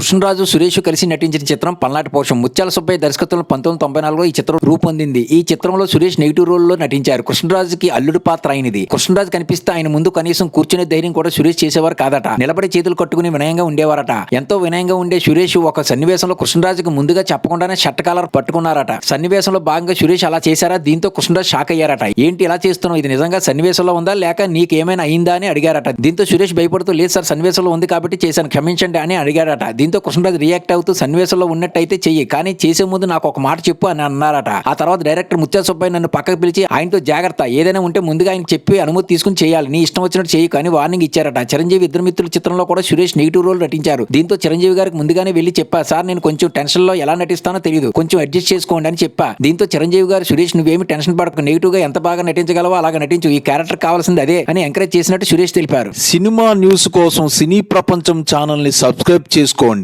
కృష్ణరాజు సురేష్ కలిసి నటించిన చిత్రం పల్నాటి పోషం ముత్యాల సుబ్బయ్య దర్శకత్వంలో పంతొమ్మిది తొంభై నాలుగులో ఈ చిత్రం రూపొందింది. ఈ చిత్రంలో సురేష్ నెగిటివ్ రోల్లో నటించారు. కృష్ణరాజుకి అల్లుడు పాత్ర అయినది. కృష్ణరాజు కనిపిస్తే ఆయన ముందు కనీసం కూర్చునే ధైర్యం కూడా సురేష్ చేసేవారు కాదట. నిలబడి చేతులు కట్టుకుని వినయంగా ఉండేవారట. ఎంతో వినయంగా ఉండే సురేష్ ఒక సన్నివేశంలో కృష్ణరాజుకి ముందుగా చెప్పకుండానే షర్ట్ కాలర్ పట్టుకున్నారట. సన్నివేశంలో భాగంగా సురేష్ అలా చేశారా? దీంతో కృష్ణరాజు షాక్ అయ్యారట. ఏంటి ఇలా చేస్తున్నావు? ఇది నిజంగా సన్నివేశంలో ఉందా? లేక నీకేమైనా అయిందా? అని అడిగారట. దీంతో సురేష్ భయపడుతూ లేదు సార్ సన్నివేశంలో ఉంది కాబట్టి చేశాను. క్షమించండి అని అడిగారట. దీంతో కృష్ణరాజు రియాక్ట్ అవుతూ సన్నివేశంలో ఉన్నట్టయితే చెయ్యి. కానీ చేసే ముందు నాకు ఒక మాట చెప్పు అని అన్నారట. ఆ తర్వాత డైరెక్టర్ ముత్యా సుబ్బయ్య నన్ను పక్కకు పిలిచి ఆయనతో జాగ్రత్త. ఏదైనా ఉంటే ముందుగా ఆయన చెప్పి అనుమతి తీసుకుని చేయాలి. నీ ఇష్టం వచ్చినట్టు చేయి కానీ వార్నింగ్ ఇచ్చారట. చిరంజీవి ఇద్దరు మిత్రుల చిత్రంలో కూడా సురేష్ నెగిటివ్ రోల్ నటించారు. దీంతో చిరంజీవి గారికి ముందుగానే వెళ్ళి చెప్పా సార్ నేను కొంచెం టెన్షన్లో ఎలా నటిస్తానో తెలియదు కొంచెం అడ్జస్ట్ చేసుకోండి అని చెప్పా. దీంతో చిరంజీవి గారు సురేష్ నువ్వేమి టెన్షన్ పడకు. నెగిటివ్గా ఎంత బాగా నటించగలవో అలాగ నటించు. ఈ క్యారెక్టర్ కావాల్సింది అదే అని ఎంకరేజ్ చేసినట్టు సురేష్ తెలిపారు. సినిమా న్యూస్ కోసం సినీ ప్రపంచం ఛానల్ని సబ్స్క్రైబ్ చేసుకోండి.